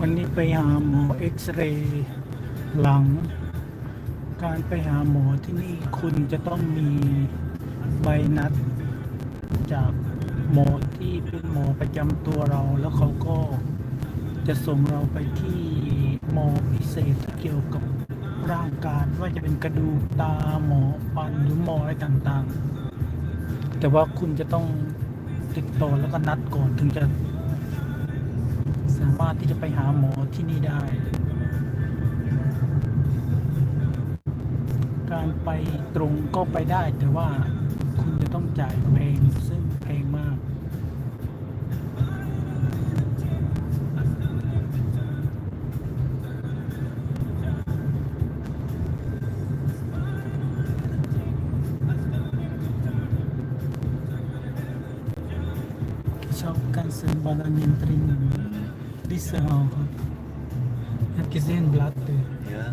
วันนี้ไปหาหมอเอ็กซเรย์หลัง การไปหาหมอที่นี่คุณจะต้องมีใบนัด จากหมอที่เป็นหมอประจำตัวเราแล้วเขาก็จะส่งเราไปที่หมอพิเศษเกี่ยวกับร่างกายว่าจะเป็นกระดูกตาหมอฟันหรือหมออะไรต่างๆ แต่ว่าคุณจะต้องติดต่อแล้วก็นัดก่อนถึงจะามารถที่จะไปหาหมอที่นี่ได้ การไปตรงก็ไปได้แต่ว่าคุณจะต้องจ่ายแพงซึ่งแพงมาก Ich habe ganze Bananen This uh, herkese en black Yeah.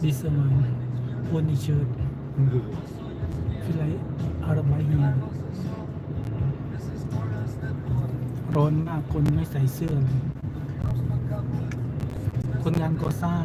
this uh, pony shirt. Feel like out of my hand. ร้อนมากคนไม่ใส่เสื้อเลยคนงานก่อสร้าง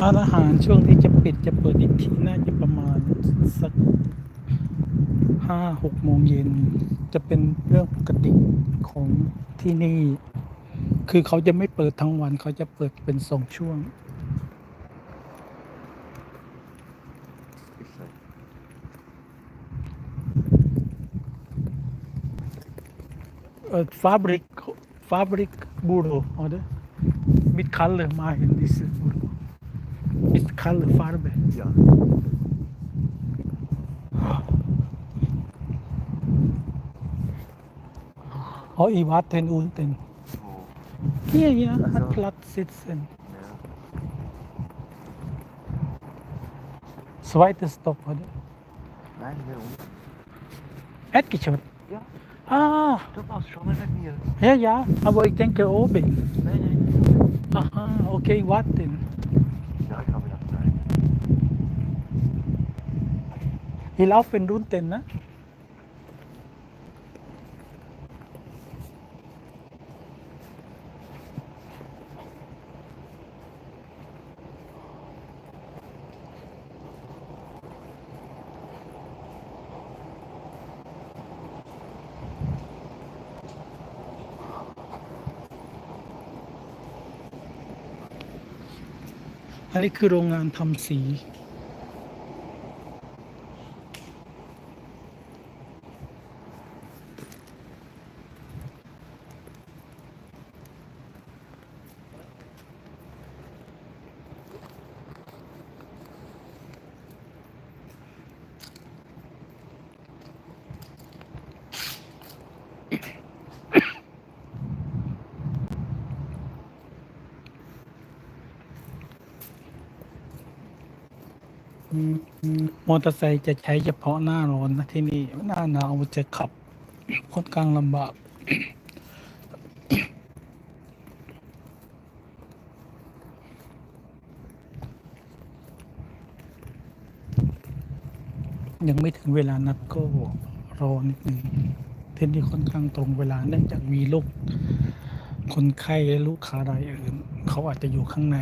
ร้านอาหารช่วงที่จะปิดจะเปิดอีกทีน่าจะประมาณสักห้าหกโมงเย็น จะเป็นเรื่องปกติของที่นี่ คือเขาจะไม่เปิดทั้งวันเขาจะเปิดเป็นสองช่วงเอ่อฟาบริกฟาบริกบูโร oder mit Color machen diese Buro mit Color Farbe Ja. oh ich warte unten Wo? hier hier Ach hat. Platz sitzen Ja. zweiter Stopp oder Nein, hier unten. Erdgeschoss Ja. ah Du warst schon mal bei mir. ja ja aber ich denke oben Nein, nein. aha okay warten wir laufen unten ne อันนี้คือโรงงานทำสี มอเตอร์ไซค์จะใช้เฉพาะหน้าร้อนนะที่นี่หน้าหนาวจะขับ ค่อนข้างลำบาก ยังไม่ถึงเวลานัดก็รอนิดหนึ่งเที่นี่ค่อนข้างตรงเวลาเนื่องจากมีลูกคนไข้และลูกค้ารายอื่น เขาอาจจะอยู่ข้างใน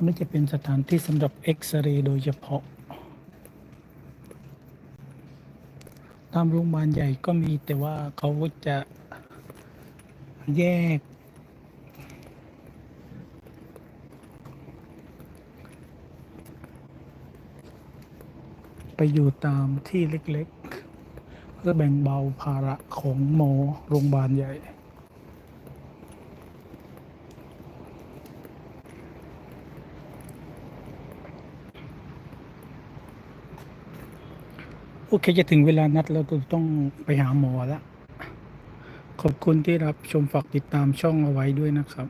นนี้จะเป็นสถานที่สำหรับเอ็กซเรย์โดยเฉพาะ ตามโรงพยาบาลใหญ่ก็มีแต่ว่าเขาจะแยก ไปอยู่ตามที่เล็กๆ เพื่อแบ่งเบาภาระของหมอโรงพยาบาลใหญ่ โอเคจะถึงเวลานัดแล้วต้องไปหาหมอแล้ว ขอบคุณที่รับชมฝากติดตามช่องเอาไว้ด้วยนะครับ